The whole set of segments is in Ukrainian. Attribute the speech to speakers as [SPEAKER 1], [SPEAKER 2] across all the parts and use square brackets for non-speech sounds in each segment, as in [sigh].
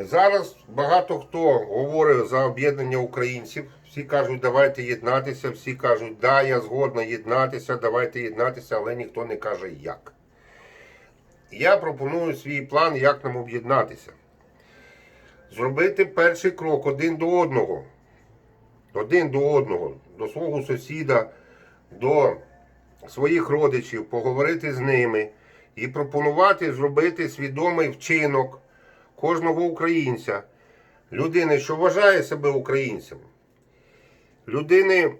[SPEAKER 1] Зараз багато хто говорить за об'єднання українців. Всі кажуть, давайте єднатися, всі кажуть, да, я згодна єднатися, давайте єднатися, але ніхто не каже як. Я пропоную свій план, як нам об'єднатися. Зробити перший крок один до одного. Один до одного, до свого сусіда, до своїх родичів, поговорити з ними і пропонувати зробити свідомий вчинок кожного українця, людини, що вважає себе українцем, людини,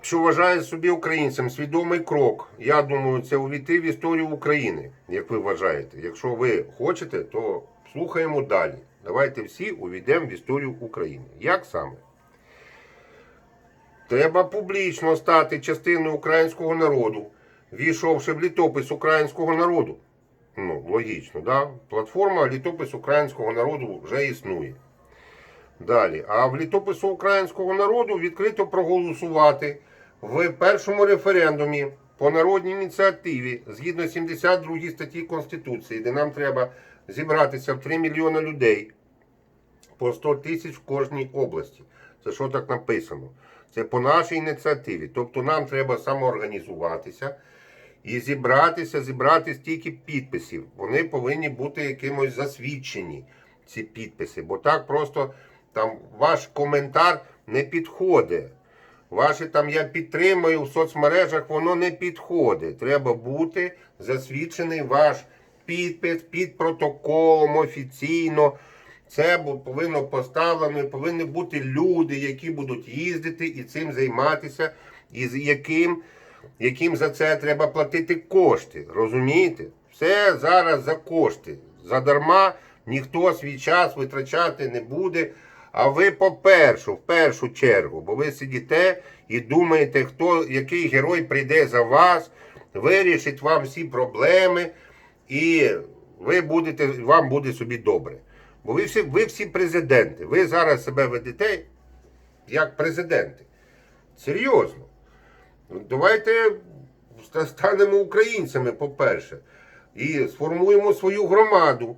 [SPEAKER 1] що вважає собі українцем, свідомий крок. Я думаю, це увійти в історію України, як ви вважаєте. Якщо ви хочете, то слухаємо далі. Давайте всі увійдемо в історію України. Як саме? Треба публічно стати частиною українського народу, війшовши в літопис українського народу. Ну, логічно, да? Платформа літопис українського народу вже існує. Далі. А в літопису українського народу відкрито проголосувати в першому референдумі по народній ініціативі згідно 72 статті Конституції, де нам треба зібратися в 3 мільйони людей по 100 тисяч в кожній області. Це що так написано? Це по нашій ініціативі. Тобто нам треба самоорганізуватися і зібратися, зібрати стільки підписів. Вони повинні бути якимось засвідчені, ці підписи. Бо так просто там ваш коментар не підходить. Ваше там я підтримую в соцмережах, воно не підходить. Треба бути засвідчений ваш підпис під протоколом офіційно. Це повинно поставлено, повинні бути люди, які будуть їздити і цим займатися, і з яким, яким за це треба платити кошти. Розумієте? Все зараз за кошти. Задарма ніхто свій час витрачати не буде. А ви по-перше, в першу чергу, бо ви сидите і думаєте, хто, який герой прийде за вас, вирішить вам всі проблеми, і ви будете, вам буде собі добре. Бо ви всі, ви всі президенти. Ви зараз себе ведете як президенти. Серйозно. Давайте станемо українцями, по-перше, і сформуємо свою громаду.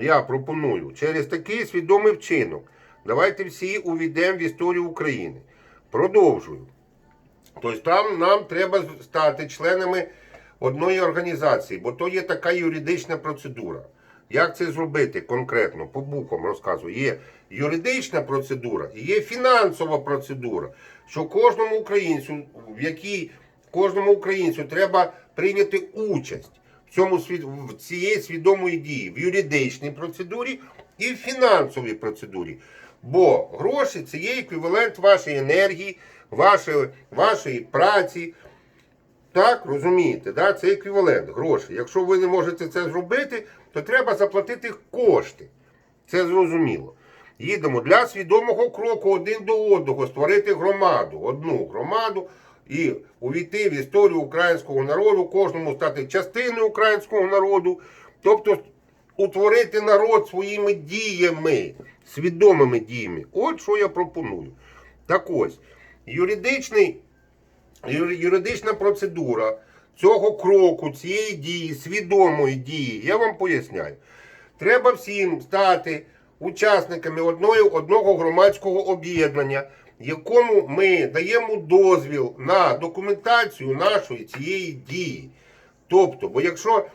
[SPEAKER 1] Я пропоную через такий свідомий вчинок. Давайте всі увійдемо в історію України. Продовжую. Тобто там нам треба стати членами одної організації, бо то є така юридична процедура. Як це зробити конкретно? По буквам розказую. Є юридична процедура і є фінансова процедура, що кожному українцю, в якій кожному українцю треба прийняти участь в цьому в цієї свідомої дії в юридичній процедурі і в фінансовій процедурі. Бо гроші це є еквівалент вашої енергії, вашої, вашої праці. Так, розумієте, да? це еквівалент грошей. Якщо ви не можете це зробити, то треба заплатити кошти. Це зрозуміло. Їдемо для свідомого кроку один до одного, створити громаду, одну громаду і увійти в історію українського народу, кожному стати частиною українського народу, тобто утворити народ своїми діями, свідомими діями. От що я пропоную. Так ось, юридичний юридична процедура цього кроку, цієї дії, свідомої дії, я вам поясняю. Треба всім стати учасниками одної, одного громадського об'єднання, якому ми даємо дозвіл на документацію нашої цієї дії. Тобто, бо якщо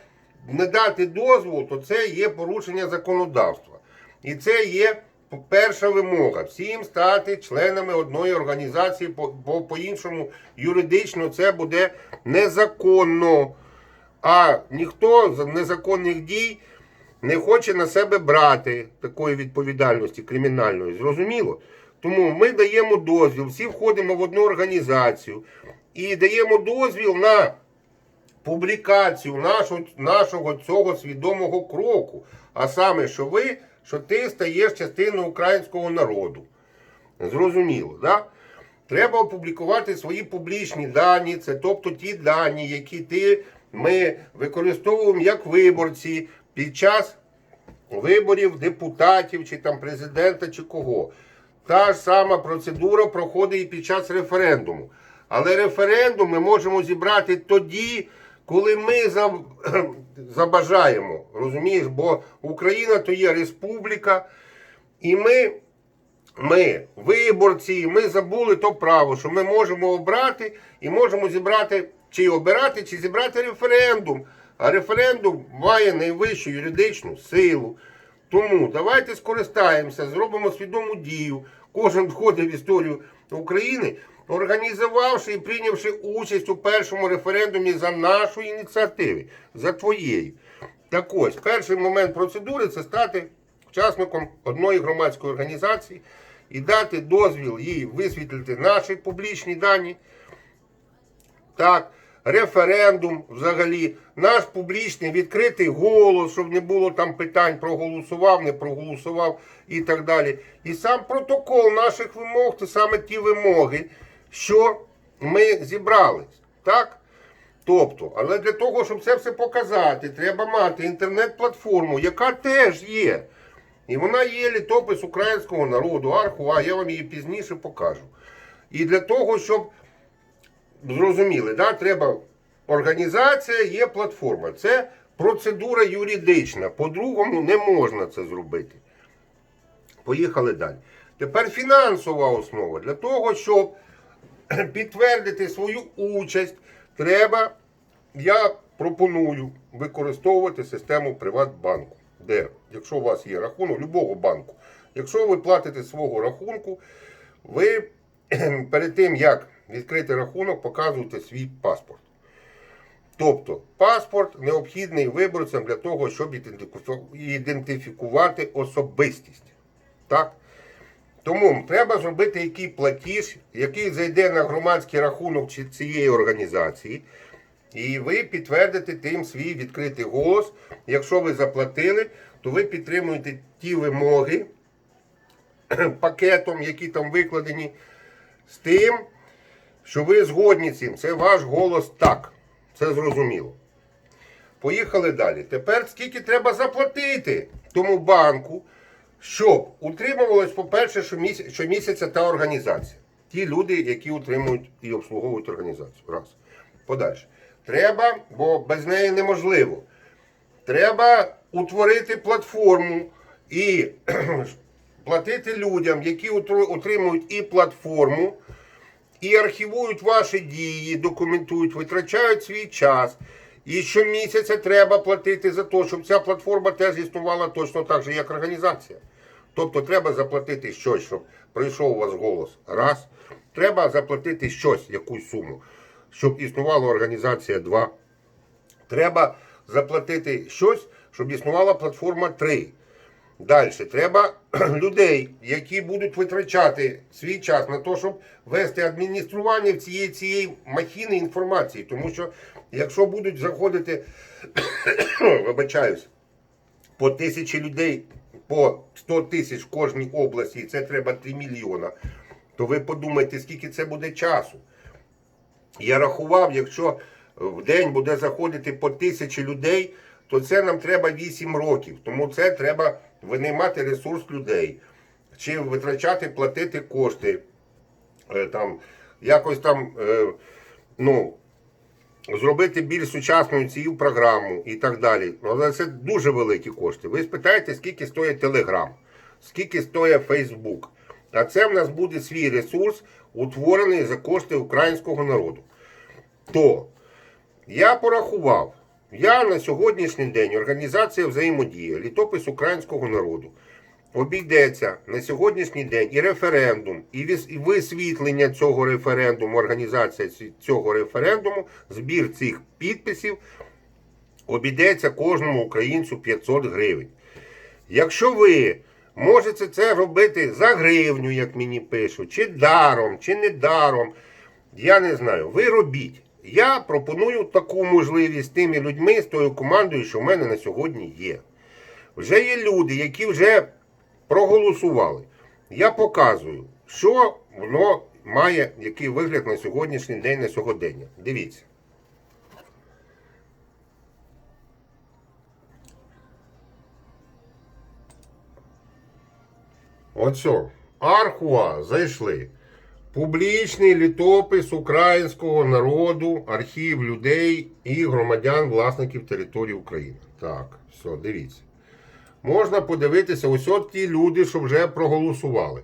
[SPEAKER 1] не дати дозволу, то це є порушення законодавства. І це є перша вимога. Всім стати членами одної організації, бо по-іншому юридично це буде незаконно. А ніхто з незаконних дій не хоче на себе брати такої відповідальності кримінальної. Зрозуміло? Тому ми даємо дозвіл, всі входимо в одну організацію і даємо дозвіл на публікацію нашого, нашого цього свідомого кроку. А саме, що ви, що ти стаєш частиною українського народу. Зрозуміло, да? Треба опублікувати свої публічні дані, це тобто ті дані, які ти, ми використовуємо як виборці під час виборів депутатів, чи там президента, чи кого. Та ж сама процедура проходить і під час референдуму. Але референдум ми можемо зібрати тоді, коли ми [clears throat] забажаємо, розумієш, бо Україна то є республіка, і ми, ми, виборці, ми забули то право, що ми можемо обрати і можемо зібрати чи обирати, чи зібрати референдум. А референдум має найвищу юридичну силу. Тому давайте скористаємося, зробимо свідому дію. Кожен входить в історію України, організувавши і прийнявши участь у першому референдумі за нашої ініціативи, за твоєю. Так ось, перший момент процедури це стати учасником одної громадської організації і дати дозвіл їй висвітлити наші публічні дані. Так, референдум взагалі, наш публічний відкритий голос, щоб не було там питань, проголосував, не проголосував і так далі. І сам протокол наших вимог це саме ті вимоги, що ми зібрались. Так? Тобто, але для того, щоб це все показати, треба мати інтернет-платформу, яка теж є. І вона є літопис українського народу, Архуа, я вам її пізніше покажу. І для того, щоб зрозуміли, да, треба організація, є платформа. Це процедура юридична. По-другому не можна це зробити. Поїхали далі. Тепер фінансова основа. Для того, щоб [clears throat] підтвердити свою участь, треба, я пропоную використовувати систему Приватбанку. Де, якщо у вас є рахунок, любого банку, якщо ви платите свого рахунку, ви [clears throat] перед тим, як відкрити рахунок, показуєте свій паспорт. Тобто паспорт необхідний виборцям для того, щоб ідентифікувати особистість. Так? Тому треба зробити який платіж, який зайде на громадський рахунок цієї організації, і ви підтвердите тим свій відкритий голос. Якщо ви заплатили, то ви підтримуєте ті вимоги пакетом, які там викладені, з тим, що ви згодні цим. Це ваш голос так. Це зрозуміло. Поїхали далі. Тепер скільки треба заплатити тому банку, щоб утримувалась, по-перше, щомісяця та організація. Ті люди, які утримують і обслуговують організацію. Раз. Подальше. Треба, бо без неї неможливо. Треба утворити платформу і [clears throat] платити людям, які утримують і платформу, і архівують ваші дії, документують, витрачають свій час. І щомісяця треба платити за те, щоб ця платформа теж існувала точно так же, як організація. Тобто треба заплатити щось, щоб прийшов у вас голос. Раз. Треба заплатити щось, якусь суму, щоб існувала організація 2. Треба заплатити щось, щоб існувала платформа 3. Далі треба [clears throat] людей, які будуть витрачати свій час на те, щоб вести адміністрування цієї цієї махіни інформації. Тому що якщо будуть заходити, [clears throat] вибачаюсь, по тисячі людей, по 100 тисяч в кожній області, і це треба 3 мільйона, то ви подумайте, скільки це буде часу. Я рахував, якщо в день буде заходити по тисячі людей, то це нам треба 8 років. Тому це треба винаймати ресурс людей, чи витрачати, платити кошти, е, там, якось там, е, ну, зробити більш сучасною цю програму і так далі. Але це дуже великі кошти. Ви спитаєте, скільки стоїть Телеграм, скільки стоїть Фейсбук. А це в нас буде свій ресурс, утворений за кошти українського народу. То я порахував, я на сьогоднішній день організація взаємодія, літопис українського народу. Обійдеться на сьогоднішній день і референдум, і висвітлення цього референдуму, організація цього референдуму, збір цих підписів обійдеться кожному українцю 500 гривень. Якщо ви можете це робити за гривню, як мені пишуть, чи даром, чи не даром, я не знаю, ви робіть. Я пропоную таку можливість тими людьми, з тою командою, що в мене на сьогодні є. Вже є люди, які вже проголосували. Я показую, що воно має, який вигляд на сьогоднішній день на сьогодення. Дивіться. Оцьо. Архуа зайшли. Публічний літопис українського народу, архів людей і громадян, власників території України. Так, все, дивіться. Можна подивитися, ось от ті люди, що вже проголосували.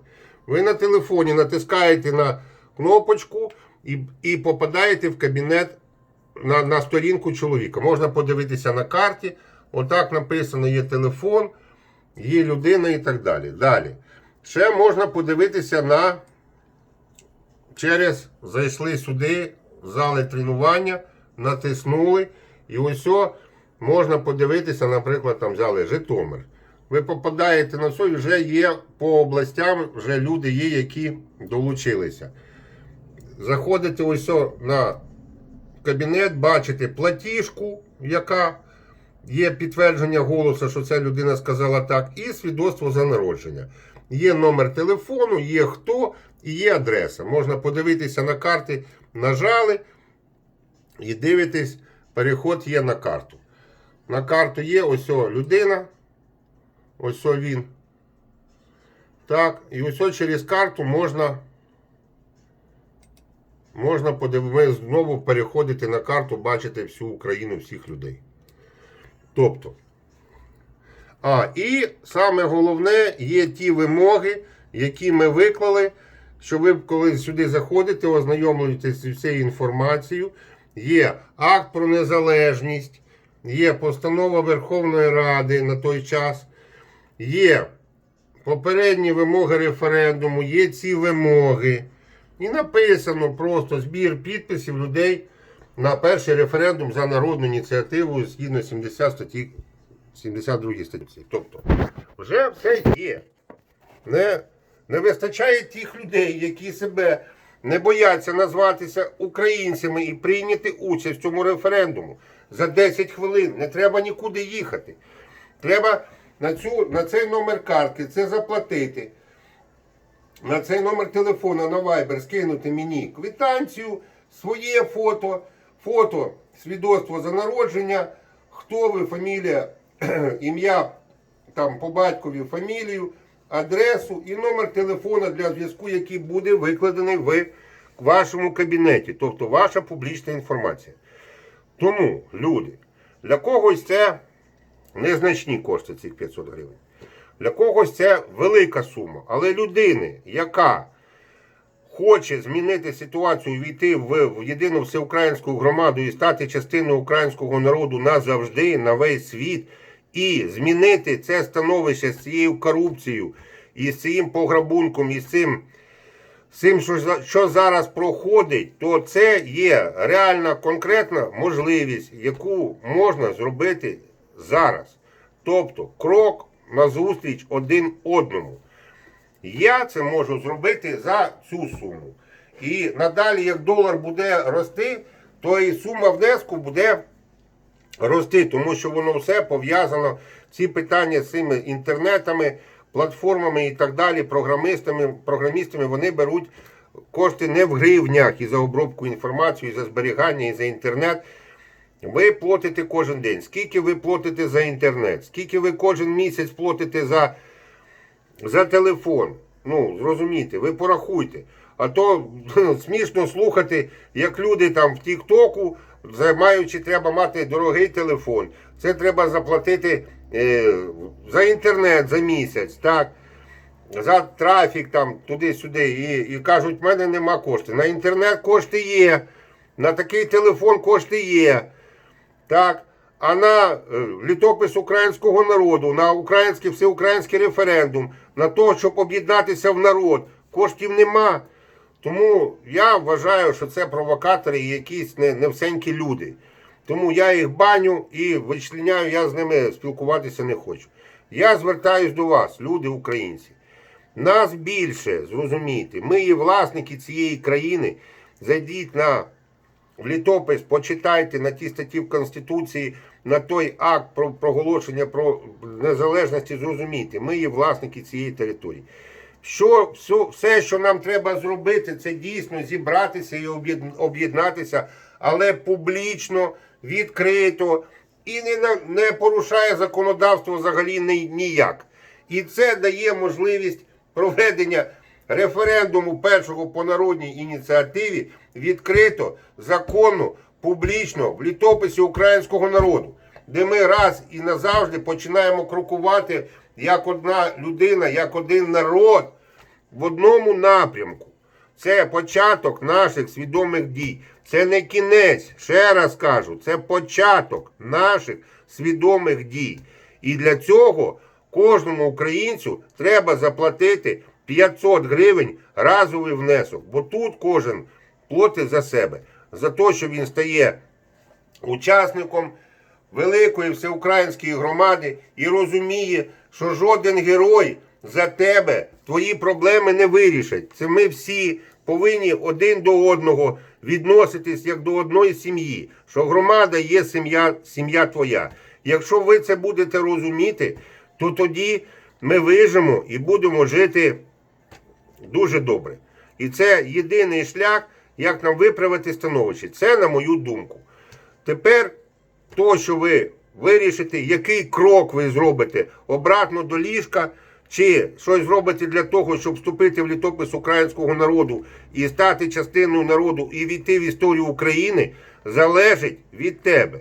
[SPEAKER 1] Ви на телефоні натискаєте на кнопочку і, і попадаєте в кабінет на, на сторінку чоловіка. Можна подивитися на карті. Отак написано: є телефон, є людина і так далі. Далі. Ще можна подивитися на через зайшли сюди, в зали тренування, натиснули. І ось можна подивитися, наприклад, там взяли Житомир. Ви попадаєте на все, і вже є по областям, вже люди є, які долучилися. Заходите ось на кабінет, бачите платіжку, яка є підтвердження голосу, що ця людина сказала так, і свідоцтво за народження. Є номер телефону, є хто і є адреса. Можна подивитися на карти, нажали і дивитесь, переход є на карту. На карту є ось о людина. Ось о він. Так, і ось через карту можна. Можна подивитися, знову переходити на карту, бачити всю Україну, всіх людей. Тобто. А, і саме головне є ті вимоги, які ми виклали, що ви, коли сюди заходите, ознайомлюєтеся зі всією інформацією. Є акт про незалежність, є постанова Верховної Ради на той час, є попередні вимоги референдуму, є ці вимоги. І написано просто збір підписів людей на перший референдум за народну ініціативу згідно 70 статті 72 статті. Тобто, вже все є. Не, не вистачає тих людей, які себе не бояться назватися українцями і прийняти участь в цьому референдуму за 10 хвилин. Не треба нікуди їхати. Треба на, цю, на цей номер картки це заплатити. На цей номер телефона на Viber скинути мені квитанцію, своє фото, фото, свідоцтво за народження, хто ви, фамілія, [clears throat] ім'я там по батькові, фамілію, адресу і номер телефона для зв'язку, який буде викладений в вашому кабінеті, тобто ваша публічна інформація. Тому, люди, для когось це незначні кошти цих 500 гривень. Для когось це велика сума. Але людини, яка хоче змінити ситуацію, війти в, в єдину всеукраїнську громаду і стати частиною українського народу назавжди, на весь світ, і змінити це становище з цією корупцією, і з цим пограбунком, і з цим, цим що, що зараз проходить, то це є реальна конкретна можливість, яку можна зробити зараз. Тобто крок назустріч один одному. Я це можу зробити за цю суму. І надалі, як долар буде рости, то і сума внеску буде рости, тому що воно все пов'язано, ці питання з цими інтернетами, платформами і так далі, програмистами, програмістами, вони беруть кошти не в гривнях і за обробку інформації, і за зберігання, і за інтернет. Ви платите кожен день. Скільки ви платите за інтернет? Скільки ви кожен місяць платите за, за телефон? Ну, зрозумійте, ви порахуйте. А то [laughs] смішно слухати, як люди там в Тіктоку, займаючи, треба мати дорогий телефон. Це треба заплатити е, за інтернет за місяць, так? За трафік там туди-сюди. І, і кажуть, в мене нема коштів. На інтернет кошти є, на такий телефон кошти є. Так, а на е, літопис українського народу, на український всеукраїнський референдум, на те, щоб об'єднатися в народ, коштів нема. Тому я вважаю, що це провокатори і якісь не, невсенькі люди. Тому я їх баню і вичленяю, я з ними спілкуватися не хочу. Я звертаюсь до вас, люди українці. Нас більше, зрозумійте, ми є власники цієї країни. Зайдіть на в літопис, почитайте на ті статті в Конституції, на той акт про проголошення про незалежності, зрозумійте, ми є власники цієї території. Що все, все, що нам треба зробити, це дійсно зібратися і об'єднатися, але публічно, відкрито і не, не порушає законодавство взагалі ні- ніяк. І це дає можливість проведення референдуму першого по народній ініціативі відкрито, законно, публічно в літописі українського народу, де ми раз і назавжди починаємо крокувати як одна людина, як один народ в одному напрямку. Це початок наших свідомих дій. Це не кінець, ще раз кажу, це початок наших свідомих дій. І для цього кожному українцю треба заплатити 500 гривень разовий внесок. Бо тут кожен платить за себе, за те, що він стає учасником великої всеукраїнської громади і розуміє, що жоден герой за тебе твої проблеми не вирішить. Це ми всі повинні один до одного відноситись як до одної сім'ї, що громада є сім'я, сім'я твоя. Якщо ви це будете розуміти, то тоді ми вижимо і будемо жити дуже добре. І це єдиний шлях, як нам виправити становище. Це на мою думку. Тепер то, що ви вирішите, який крок ви зробите обратно до ліжка, чи щось зробите для того, щоб вступити в літопис українського народу і стати частиною народу і війти в історію України, залежить від тебе.